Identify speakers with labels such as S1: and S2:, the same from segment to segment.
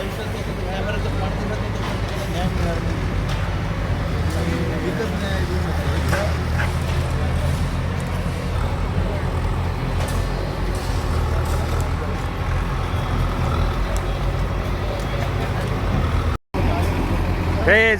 S1: तर त्याला न्याय मिळणार नाही एकच न्याय देऊ शकतो.
S2: हे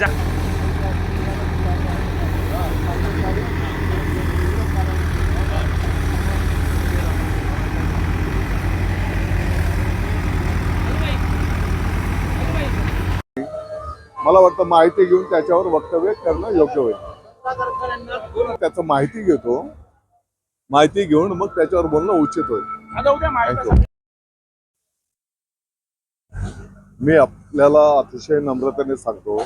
S3: मला वाटतं माहिती घेऊन त्याच्यावर वक्तव्य करणं योग्य होईल. त्याचं माहिती घेतो. माहिती घेऊन मग त्याच्यावर बोलणं उचित होईल. मी आपल्याला अतिशय नम्रतेने सांगतो.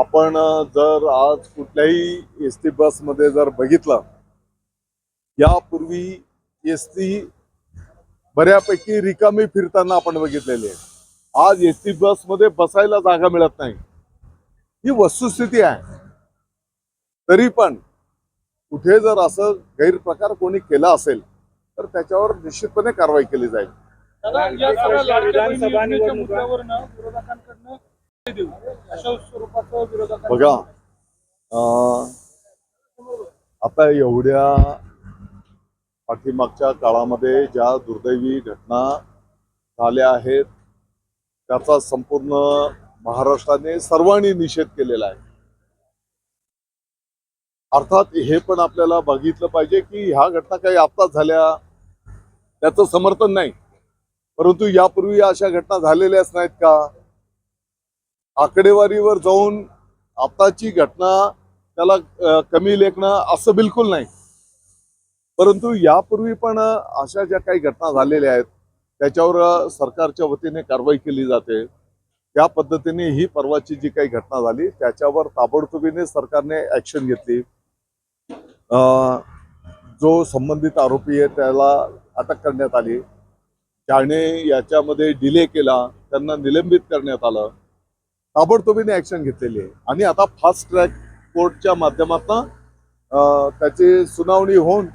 S3: आपण जर आज कुठल्याही एस टी बसमध्ये जर बघितलं यापूर्वी एस टी बऱ्यापैकी रिकामी फिरताना आपण बघितलेली आहे. आज एस टी बसमध्ये बसायला जागा मिळत नाही. ही वस्तुस्थिती आहे. तरी पण कुठे जर असं गैरप्रकार कोणी केला असेल तर त्याच्यावर निश्चितपणे कारवाई केली जाईल. बघा अं, आता एवढ्या पाठीमागच्या काळामध्ये ज्या दुर्दैवी घटना झाल्या आहेत त्याचा संपूर्ण महाराष्ट्राने सर्वांनी निषेध केलेला आहे. अर्थात हे पण आपल्याला बघितलं पाहिजे की ह्या घटना काही आत्ताच झाल्या. त्याचं समर्थन नाही. परंतु यापूर्वी अशा घटना झालेल्याच नाहीत का? आकडेवारीवर जाऊन आताची घटना त्याला कमी लेखणं असं बिलकुल नाही. परंतु यापूर्वी पण अशा ज्या काही घटना झालेल्या आहेत त्याच्यावर सरकारच्या वतीने कारवाई केली जाते. त्या पद्धतीने ही परवाची जी काही घटना झाली त्याच्यावर ताबडतोबीने सरकारने ऍक्शन घेतली. अ, जो संबंधित आरोपी आहे त्याला अटक करण्यात आली. त्याने याच्यामध्ये डिले केला त्यांना निलंबित करण्यात आलं. ताबडतोबीने ऍक्शन घेतलेली आहे. आणि आता फास्ट ट्रॅक कोर्टच्या माध्यमातून त्याची सुनावणी होऊन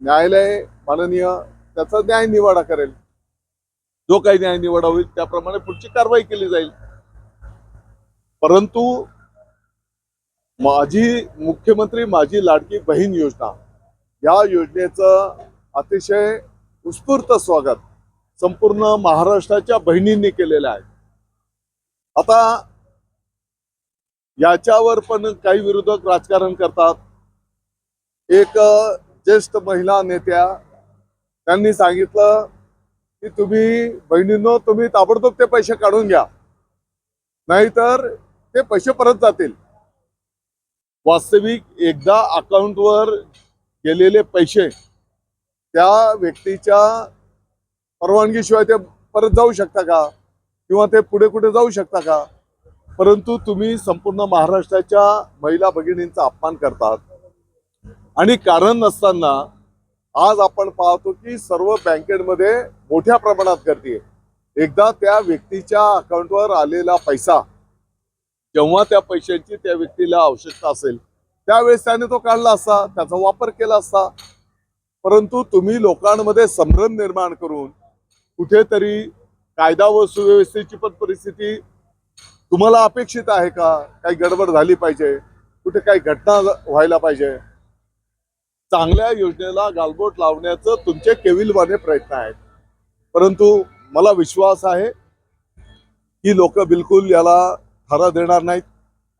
S3: न्यायालय माननीय त्याचा न्याय निवाडा करेल. जो काही न्याय निवड होईल त्याप्रमाणे पुढची कारवाई केली जाईल. परंतु माझी मुख्यमंत्री माझी लाडकी बहीण योजना या योजनेचं अतिशय उत्स्फूर्त स्वागत संपूर्ण महाराष्ट्राच्या बहिणींनी केलेलं आहे. आता याच्यावर पण काही विरोधक राजकारण करतात. एक ज्येष्ठ महिला नेत्या त्यांनी सांगितलं की तुम्ही बहिणींनो तुम्ही ताबडतोब ते पैसे काढून घ्या. नाहीतर ते पैसे परत जातील. वास्तविक एकदा अकाउंटवर गेलेले पैसे त्या व्यक्तीच्या परवानगीशिवाय ते परत जाऊ शकता का? किंवा ते पुढे कुठे जाऊ शकता का? परंतु तुम्ही संपूर्ण महाराष्ट्राच्या महिला भगिनींचा अपमान करतात. आणि कारण नसताना आज आपण पाहतो की सर्व बँकेमध्ये मोठ्या प्रमाणात गर्दी आहे. एकदा त्या व्यक्तीच्या अकाउंटवर आलेला पैसा जेव्हा त्या पैशांची त्या व्यक्तीला आवश्यकता असेल त्यावेळेस त्याने तो काढला असता त्याचा वापर केला असता. परंतु तुम्ही लोकांमध्ये संभ्रम निर्माण करून कुठेतरी कायदा व सुव्यवस्थेची पण परिस्थिती तुम्हाला अपेक्षित आहे का? काही गडबड झाली पाहिजे कुठे काही घटना व्हायला पाहिजे चांगल्या योजनेला गालबोट लावण्याचं तुमचे केविलवाने प्रयत्न आहेत. परंतु मला विश्वास आहे की लोक बिलकुल याला थारा देणार नाहीत.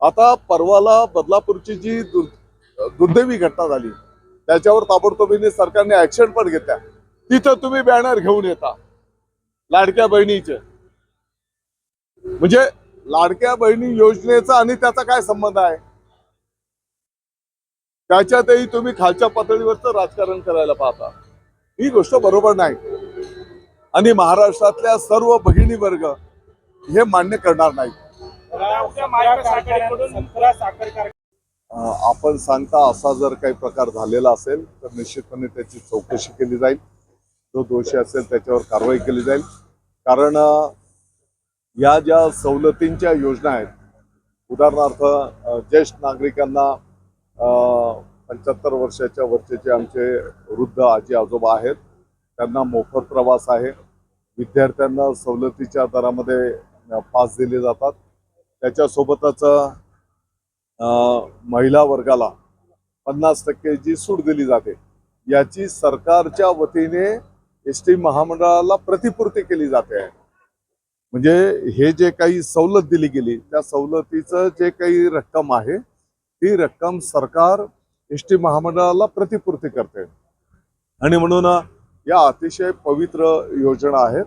S3: आता परवाला बदलापूरची जी दुर्दैवी घटना झाली त्याच्यावर ताबडतोबीने सरकारने ऍक्शन पण घेतल्या. तिथं तुम्ही बॅनर घेऊन येता लाडक्या बहिणीचे. म्हणजे लाडक्या बहिणी योजनेचा आणि त्याचा काय संबंध आहे? त्याच्यातही तुम्ही खालच्या पातळीवरचं राजकारण करायला पाहता. ही गोष्ट बरोबर नाही. आणि महाराष्ट्रातल्या सर्व भगिनी वर्ग हे मान्य करणार नाही आपण सांगता असा जर काही प्रकार झालेला असेल तर निश्चितपणे त्याची चौकशी केली जाईल. जो दोषी असेल त्याच्यावर कारवाई केली जाईल. कारण या ज्या सवलतींच्या योजना आहेत उदाहरणार्थ ज्येष्ठ नागरिकांना पंच्याहत्तर वर्षाच्या वरचे जे आमचे वृद्ध आजी आजोबा आहेत. त्यांना मोफत प्रवास आहे. विद्यार्थ्यांना सवलतीच्या दरामध्ये पास दिले जातात. त्याच्यासोबतच महिला वर्गाला पन्नास टक्के जी सूट दिली जाते याची सरकारच्या वतीने एस टी महामंडळाला प्रतिपूर्ती केली जाते. आहे म्हणजे हे जे काही सवलत दिली गेली त्या सवलतीचं जे काही रक्कम आहे ती रक्कम सरकार एस टी महामंडळाला प्रतिपूर्ती करते. आणि म्हणून या अतिशय पवित्र योजना आहेत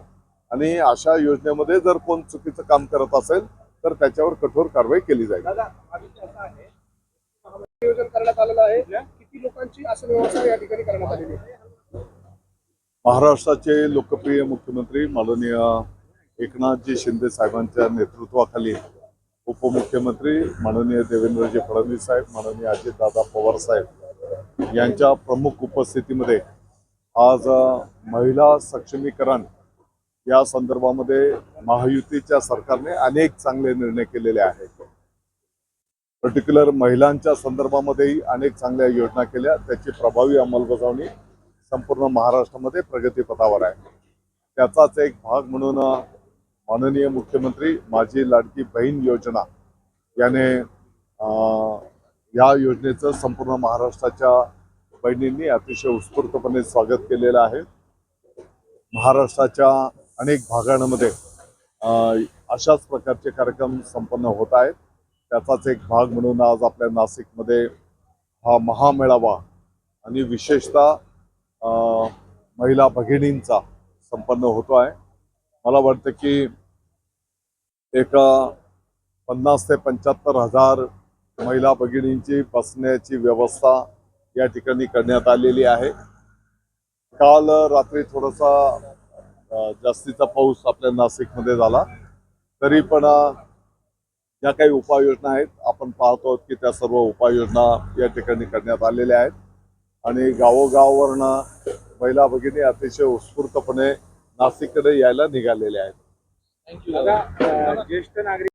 S3: आणि अशा योजनेमध्ये जर कोण चुकीचं काम करत असेल तर त्याच्यावर कठोर कारवाई केली जाईल. महाराष्ट्राचे लोकप्रिय मुख्यमंत्री माननीय एकनाथजी शिंदे साहेबांच्या नेतृत्वाखाली उपमुख्यमंत्री माननीय देवेंद्रजी फडणवीस साहेब माननीय अजितदादा पवार साहेब यांच्या प्रमुख उपस्थितीमध्ये आज महिला सक्षमीकरण या संदर्भामध्ये महायुतीच्या सरकारने अनेक चांगले निर्णय केलेले आहेत. पर्टिक्युलर महिलांच्या संदर्भामध्येही अनेक चांगल्या योजना केल्या. त्याची प्रभावी अंमलबजावणी संपूर्ण महाराष्ट्रामध्ये प्रगतीपथावर आहे. त्याचाच एक भाग म्हणून माननीय मुख्यमंत्री माझी लाडकी बहीण योजना याने या योजनेचं संपूर्ण महाराष्ट्राच्या बहिणींनी अतिशय उत्स्फूर्तपणे स्वागत केलेलं आहे. महाराष्ट्राच्या अनेक भागांमध्ये अशाच प्रकारचे कार्यक्रम संपन्न होत आहेत. त्याचाच एक भाग म्हणून आज आपल्या नाशिकमध्ये हा महामेळावा आणि विशेषतः महिला भगिनींचा संपन्न होतो आहे. मला वाटतं की एक पन्नास ते पंच्याहत्तर हजार महिला भगिनींची बसण्याची व्यवस्था या ठिकाणी करण्यात आलेली आहे. काल रात्री थोडासा जास्तीचा पाऊस आपल्या नाशिकमध्ये झाला. तरी पण ज्या काही उपाययोजना आहेत आपण पाहतो की त्या सर्व उपाययोजना या ठिकाणी करण्यात आलेल्या आहेत. आणि गावोगाववरनं महिला भगिनी अतिशय उत्स्फूर्तपणे नाशिककडे यायला निघालेल्या आहेत.
S2: ज्येष्ठ नागरिक